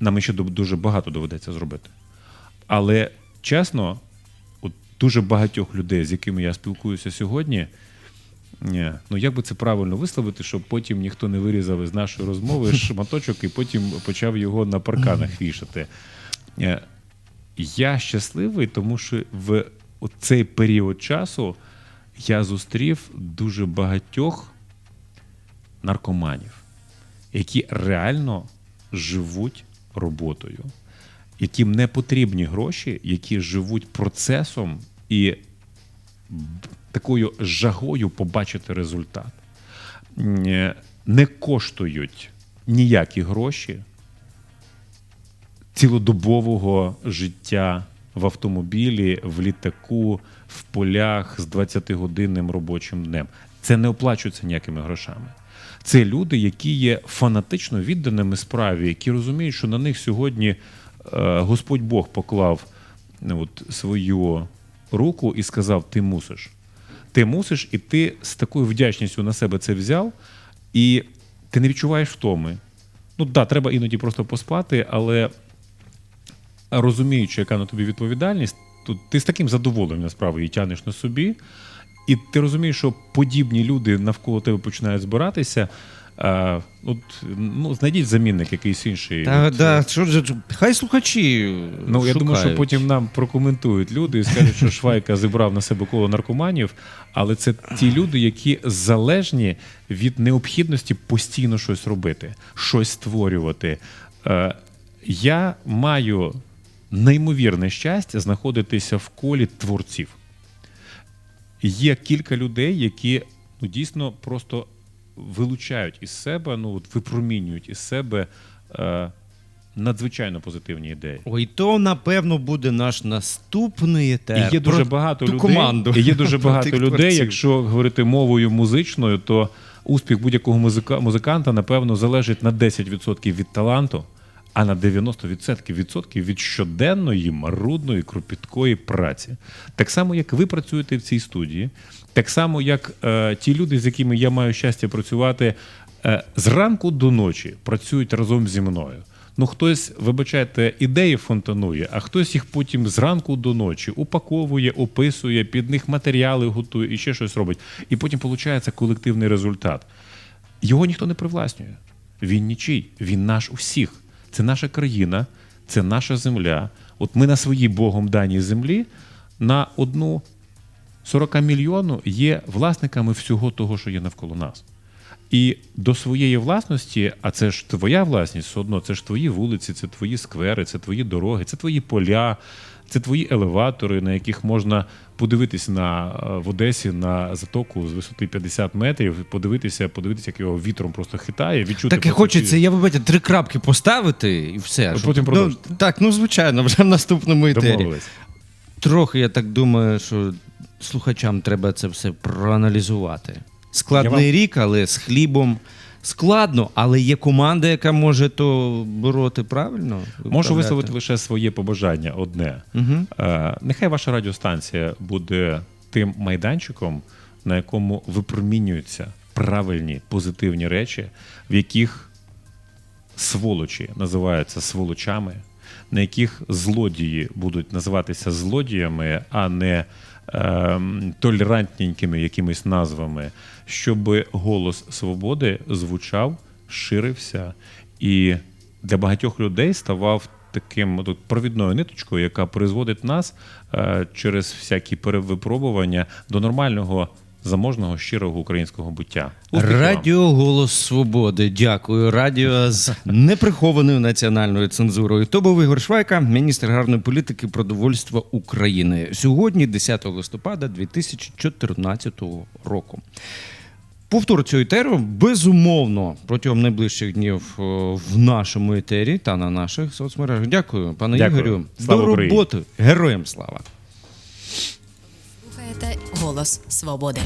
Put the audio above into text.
нам ще дуже багато доведеться зробити. Але чесно, от дуже багатьох людей, з якими я спілкуюся сьогодні, ні, ну як би це правильно висловити, щоб потім ніхто не вирізав із нашої розмови шматочок і потім почав його на парканах вішати. Е, Я щасливий, тому що в цей період часу я зустрів дуже багатьох наркоманів, які реально живуть роботою, яким не потрібні гроші, які живуть процесом і такою жагою побачити результат. Е, Не коштують ніякі гроші цілодобового життя в автомобілі, в літаку, в полях з 20-годинним робочим днем. Це не оплачується ніякими грошами. Це люди, які є фанатично відданими справі, які розуміють, що на них сьогодні е, Господь Бог поклав ну, от, свою руку і сказав: Ти мусиш. Ти мусиш, і ти з такою вдячністю на себе це взяв, і ти не відчуваєш втоми. Ну так, да, треба іноді просто поспати, але розуміючи, яка на тобі відповідальність, то ти з таким задоволенням насправді тянеш на собі, і ти розумієш, що подібні люди навколо тебе починають збиратися. А, от, ну, знайдіть замінник якийсь інший. Та, От, да, що ж, хай слухачі. Ну, я думаю, що потім нам прокоментують люди і скажуть, що Швайка зібрав на себе коло наркоманів, але це ті люди, які залежні від необхідності постійно щось робити, щось створювати. Е, Я маю неймовірне щастя знаходитися в колі творців. Є кілька людей, які ну, дійсно просто вилучають із себе, ну, от випромінюють із себе е, надзвичайно позитивні ідеї. Ой, то напевно буде наш наступний етер. І є дуже Про багато людей. команду. І є дуже багато людей. творців. Якщо говорити мовою музичною, то успіх будь-якого музика, музиканта, напевно, залежить на 10% від таланту, а на 90% відсотків від щоденної, марудної, кропіткої праці. Так само, як ви працюєте в цій студії, так само, як е, ті люди, з якими я маю щастя працювати е, зранку до ночі, працюють разом зі мною. Ну, хтось, вибачайте, ідеї фонтанує, а хтось їх потім зранку до ночі упаковує, описує, під них матеріали готує і ще щось робить. І потім виходить колективний результат. Його ніхто не привласнює. Він нічий, він наш усіх. Це наша країна, це наша земля. От ми на своїй Богом даній землі на одну 40 мільйону є власниками всього того, що є навколо нас. І до своєї власності, а це ж твоя власність, все одно, це ж твої вулиці, це твої сквери, це твої дороги, це твої поля, це твої елеватори, на яких можна подивитися на е, в Одесі на затоку з висоти 50 метрів, подивитися, подивитися, як його вітром просто хитає, відчути Так і хочеться, я вибачте, три крапки поставити і все. А щоб- потім ну. Так, ну звичайно, вже в наступному етері. домовились. Трохи я так думаю, що слухачам треба це все проаналізувати. Складний Я вам- рік, але з хлібом. Складно, але є команда, яка може то бороти правильно. Можу виправляти? висловити лише своє побажання одне. Мгм. Е, Нехай ваша радіостанція буде тим майданчиком, на якому випромінюються правильні позитивні речі, в яких сволочі називаються сволочами, на яких злодії будуть називатися злодіями, а не толерантненькими якимись назвами, щоб голос свободи звучав, ширився. І для багатьох людей ставав таким тут провідною ниточкою, яка призводить нас е, через всякі перевипробування до нормального, заможного, щирого українського буття. Успіху вам! Радіо Голос Свободи. Дякую. Радіо з неприхованою національною цензурою. То був Ігор Швайка, міністр гарної політики продовольства України. Сьогодні, 10 листопада 2014 року. Повтор цього етеру безумовно протягом найближчих днів в нашому етері та на наших соцмережах. Дякую, пане Дякую. Ігорю. Слава До роботи. Героям слава. Голос свободи.